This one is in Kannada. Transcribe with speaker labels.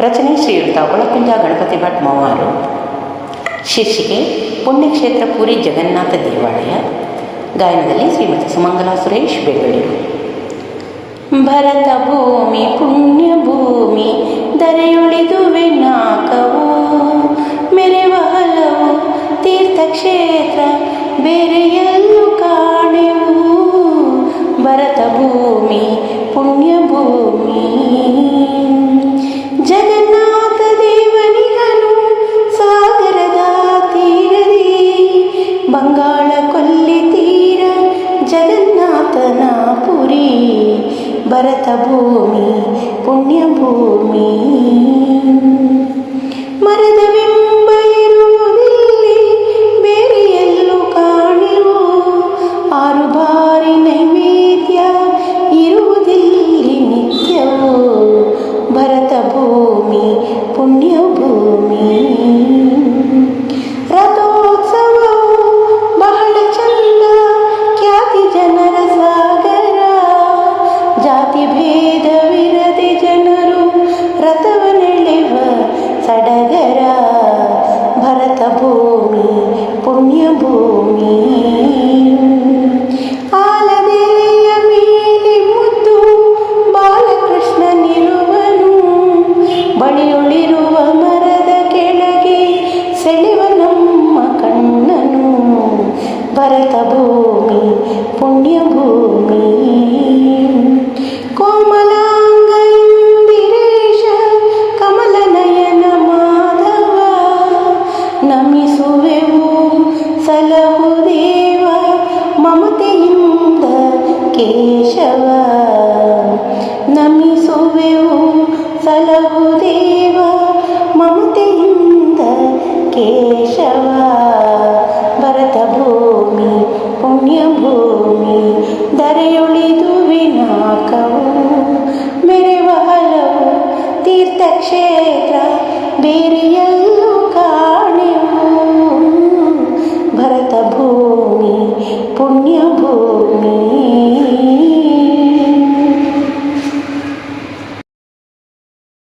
Speaker 1: ರಚನೆ ಶ್ರೀಯುತ ಒಳಕುಂಜ ಗಣಪತಿ ಭಟ್ ಮವಾರು. ಶೀರ್ಷಿಕೆ, ಪುಣ್ಯಕ್ಷೇತ್ರ ಪುರಿ ಜಗನ್ನಾಥ ದೇವಾಲಯ. ಗಾಯನದಲ್ಲಿ ಶ್ರೀಮತಿ ಸುಮಂಗಲಾ ಸುರೇಶ್ ಬೆಂಗಳೂರು. ಭರತ ಭೂಮಿ, ಪುಣ್ಯ ಭೂಮಿ ದರೆಯುಳಿದುವೆ ನಾಕವು. ಮೆರೆವ ಹಲವು ತೀರ್ಥಕ್ಷೇತ್ರ, ಬೇರೆ ಎಲ್ಲೂ ಕಾಣೆವು. ಭರತ ಭೂಮಿ, ಪುಣ್ಯ ಭೂಮಿ. ಭರತ ಭೂಮಿ ರಥವನೆಳೆವ ಸಡಗರ ಭರತ ಭೂಮಿ, ಪುಣ್ಯ ಭೂಮಿ. ಆಲದೆಲೆಯ ಮೇಲೆ ಮುದ್ದು ಬಾಲಕೃಷ್ಣನಿರುವನು ಬಳಿಯೊಳಿರುವ ಮರದ ಕೆಳಗೆ ಕಣ್ಣನು. ಭರತ ಭೂಮಿ. ಮಮತೆಯಿಂದ ಕೇಶವ, ನಮಿಸುವೆವು ಸಲಹು ದೇವ, ಮಮತೆಯಿಂದ ಕೇಶವ. ಭರತ ಭೂಮಿ ಪುಣ್ಯ ಭೂಮಿ ದರೆಯುಳಿದು ವಿನಾಕವು, ಮೆರೆವ ಹಲವು ತೀರ್ಥಕ್ಷೇತ್ರ, ಬೇರೆಯಲ್ಲೂ ಕಾಣೆವು. ಭರತ